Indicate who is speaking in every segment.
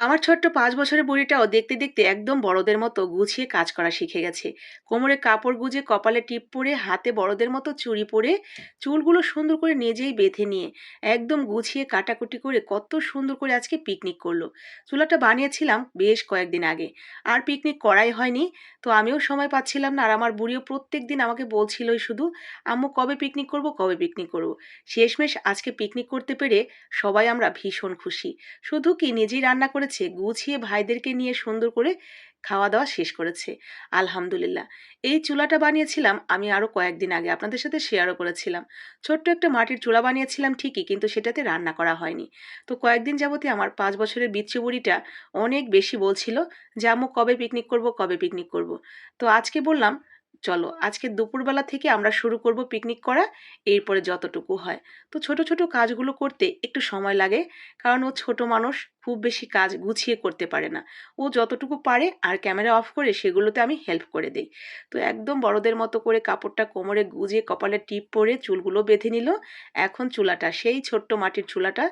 Speaker 1: আমার ছোট্ট পাঁচ বছরের বুড়িটাও দেখতে দেখতে একদম বড়দের মতো গুছিয়ে কাজ করা শিখে গেছে। কোমরে কাপড় গুজে কপালে টিপ পরে হাতে বড়দের মতো চুড়ি পরে চুলগুলো সুন্দর করে নিজেই বেঁধে নিয়ে একদম গুছিয়ে কাটাকুটি করে কত সুন্দর করে আজকে পিকনিক করল। চুলাটা বানিয়েছিলাম বেশ কয়েকদিন আগে। আর পিকনিক করাই হয়নি, তো আমিও সময় পাচ্ছিলাম না আর আমার বুড়িও প্রত্যেক দিন আমাকে বলছিলই শুধু, আম্মু, কবে পিকনিক করব, কবে পিকনিক করব? শেষমেশ আজকে পিকনিক করতে পেরে সবাই আমরা ভীষণ খুশি। শুধু কি নিজেই রান্না করেছে গুছিয়ে ভাইদেরকে নিয়ে সুন্দর করে খাওয়া দাওয়া শেষ করেছে। আলহামদুলিল্লাহ। এই চুলাটা বানিয়েছিলাম আমি আরও কয়েকদিন আগে, আপনাদের সাথে শেয়ারও করেছিলাম। ছোট্ট একটা মাটির চুলা বানিয়েছিলাম ঠিকই, কিন্তু সেটাতে রান্না করা হয়নি। তো কয়েকদিন যাবতে আমার পাঁচ বছরের বিচ্ছু বুড়িটা অনেক বেশি বলছিল যে, আম্মু, কবে পিকনিক করব, কবে পিকনিক করব? তো আজকে বললাম চলো আজকে দুপুরবেলা থেকে আমরা শুরু করব পিকনিক করা, এরপরে যতটুকু হয়। তো ছোট ছোট কাজগুলো করতে একটু সময় লাগে, কারণ ও ছোট মানুষ, খুব বেশি কাজ গুছিয়ে করতে পারে না। ও যতটুকু পারে আর ক্যামেরা অফ করে সেগুলোতে আমি হেল্প করে দিই। তো একদম বড়দের মতো করে কাপড়টা কোমরে গুজে কপালে টিপ পরে চুলগুলো বেঁধে নিল। এখন চুলাটা, সেই ছোট্ট মাটির চুলাটা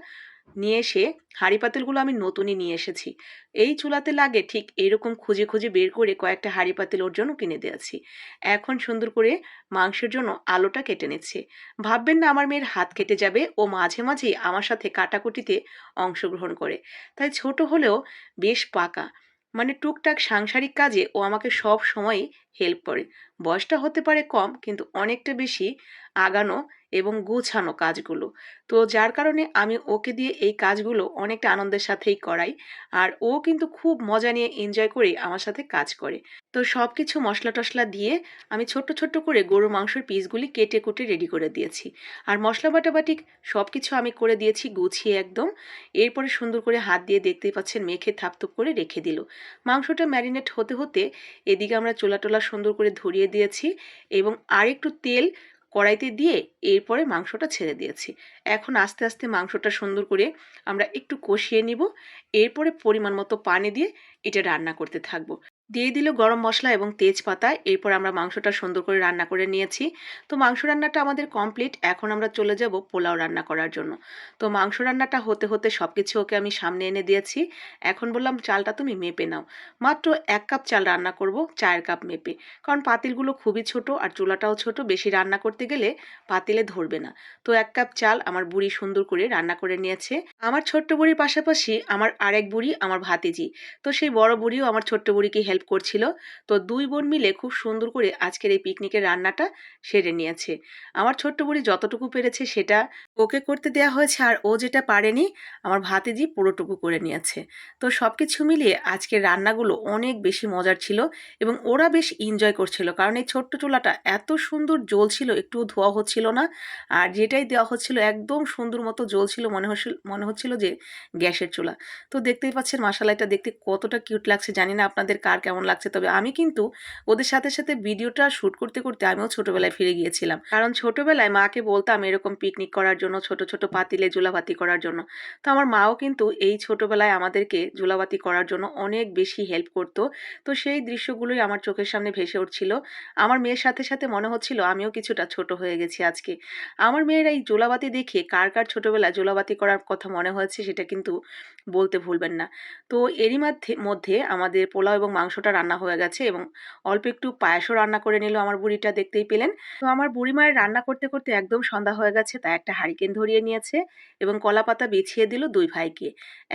Speaker 1: নিয়ে এসে হাঁড়ি পাতিলগুলো আমি নতুনই নিয়ে এসেছি। এই চুলাতে লাগে ঠিক এরকম খুঁজে খুঁজে বের করে কয়েকটা হাঁড়ি পাতিল ওর জন্য কিনে দিয়েছি। এখন সুন্দর করে মাংসের জন্য আলোটা কেটে নিচ্ছে। ভাববেন না আমার মেয়ের হাত কেটে যাবে, ও মাঝে মাঝেই আমার সাথে কাটাকুটিতে অংশগ্রহণ করে। তাই ছোট হলেও বেশ পাকা। মানে টুকটাক সাংসারিক কাজে ও আমাকে সব সময় হেল্প করে। বয়সটা হতে পারে কম, কিন্তু অনেকটা বেশি আগানো এবং গুছানো কাজগুলো। তো যার কারণে আমি ওকে দিয়ে এই কাজগুলো অনেকটা আনন্দের সাথেই করাই। আর ও কিন্তু খুব মজা নিয়ে এনজয় করে আমার সাথে কাজ করে। তো সব কিছু মশলা টশলা দিয়ে আমি ছোট্ট ছোট্ট করে গরু মাংসের পিসগুলি কেটে কুটে রেডি করে দিয়েছি। আর মশলা বাটাবাটি সব কিছু আমি করে দিয়েছি গুছিয়ে একদম। এরপরে সুন্দর করে হাত দিয়ে দেখতেই পাচ্ছেন, মেখে থাপথুপ করে রেখে দিল। মাংসটা ম্যারিনেট হতে হতে এদিকে আমরা চোলা টোলা সুন্দর করে ধরিয়ে দিয়েছি এবং আর একটু তেল কড়াইতে দিয়ে এরপরে মাংসটা ছেড়ে দিয়েছি। এখন আস্তে আস্তে মাংসটা সুন্দর করে আমরা একটু কষিয়ে নিব। এরপরে পরিমাণ মতো পানি দিয়ে এটা রান্না করতে থাকব। দিয়ে দিল গরম মশলা এবং তেজপাতা। এরপর আমরা মাংসটা সুন্দর করে রান্না করে নিয়েছি। তো মাংস রান্নাটা আমাদের কমপ্লিট এখন আমরা চলে যাব পোলাও রান্না করার জন্য। তো মাংস রান্নাটা হতে হতে সব কিছু ওকে আমি সামনে এনে দিয়েছি। এখন বললাম, চালটা তুমি মেপে নাও। মাত্র এক কাপ চাল রান্না করব চায়ের কাপ মেপে। কারণ পাতিলগুলো খুবই ছোট আর চুলাটাও ছোট। বেশি রান্না করতে গেলে পাতিলে ধরবে না। তো এক কাপ চাল আমার বুড়ি সুন্দর করে রান্না করে নিয়েছে। আমার ছোট্ট বুড়ির পাশাপাশি আমার আরেক বুড়ি, আমার ভাতিজি। তো সেই বড় বুড়িও আমার ছোট্ট বুড়িকে হেল্প করছিল। তো দুই বোন মিলে খুব সুন্দর করে আজকের এই পিকনিকের রান্নাটা সেরে নিয়েছে। আমার ছোট্ট বুড়ি যতটুকু পেরেছে সেটা ওকে করতে দেওয়া হয়েছে আর ও যেটা পারেনি, আমার ভাতিজি পুরোটুকু করে নিয়েছে। তো সব কিছু মিলিয়ে আজকের রান্নাগুলো অনেক বেশি মজার ছিল এবং ওরা বেশ এনজয় করছিল। কারণ এই ছোট্ট চুলাটা এত সুন্দর জ্বলছিল একটু ধোয়া হচ্ছিল না। আর যেটাই দেওয়া হচ্ছিল, একদম সুন্দর মতো জ্বলছিল মনে হচ্ছিল মনে হচ্ছিল যে গ্যাসের চুলা। তো দেখতেই পাচ্ছেন মশালাটা দেখতে কতটা কিউট লাগছে। জানি না আপনাদের কার কেমন লাগছে? তবে আমি কিন্তু ওদের সাথে সাথে ভিডিওটা শ্যুট করতে করতে আমিও ছোটোবেলায় ফিরে গিয়েছিলাম। কারণ ছোটোবেলায় মাকে বলতাম এরকম পিকনিক করার জন্য, ছোট ছোট পাতিলে জুলাবাতি করার জন্য। তো আমার মাও কিন্তু এই ছোটোবেলায় আমাদেরকে জুলাবাতি করার জন্য অনেক বেশি হেল্প করতো। তো সেই দৃশ্যগুলোই আমার চোখের সামনে ভেসে উঠছিল। আমার মেয়ের সাথে সাথে মনে হচ্ছিল আমিও কিছুটা ছোট হয়ে গেছি আজকে। আমার মেয়ের এই জোলাবাতি দেখে কার কার ছোটোবেলায় জোলাবাতি করার কথা মনে হয়েছে সেটা কিন্তু বলতে ভুলবেন না। তো এরই মধ্যে আমাদের পোলাও এবং মাংসটা রান্না হয়ে গেছে এবং অল্প একটু পায়েসও রান্না করে নিল আমার বুড়িটা, দেখতেই পেলেন। তো আমার বুড়ি মায়ের রান্না করতে করতে একদম সন্ধ্যা হয়ে গেছে, তাই একটা হারিকেন ধরিয়ে নিয়েছে এবং কলা পাতা বিছিয়ে দিল দুই ভাইকে।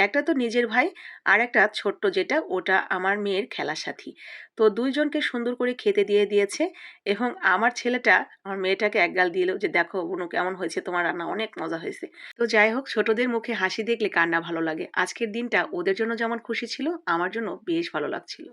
Speaker 1: একটা তো নিজের ভাই আর একটা ছোট্ট যেটা, ওটা আমার মেয়ের খেলার সাথী। তো দুইজনকে সুন্দর করে খেতে দিয়ে দিয়েছে এবং আমার ছেলেটা, আমার মেয়েটাকে একগাল দিল যে, দেখো বুনু, কেমন হয়েছে তোমার রান্না? অনেক মজা হয়েছে। তো যাই হোক, ছোটদের মুখে হাসি দেখলে কান্না ভালো লাগে। আজকের দিনটা ওদের জন্য যেমন খুশি ছিল, আমার জন্য বেশ ভালো লাগছিল।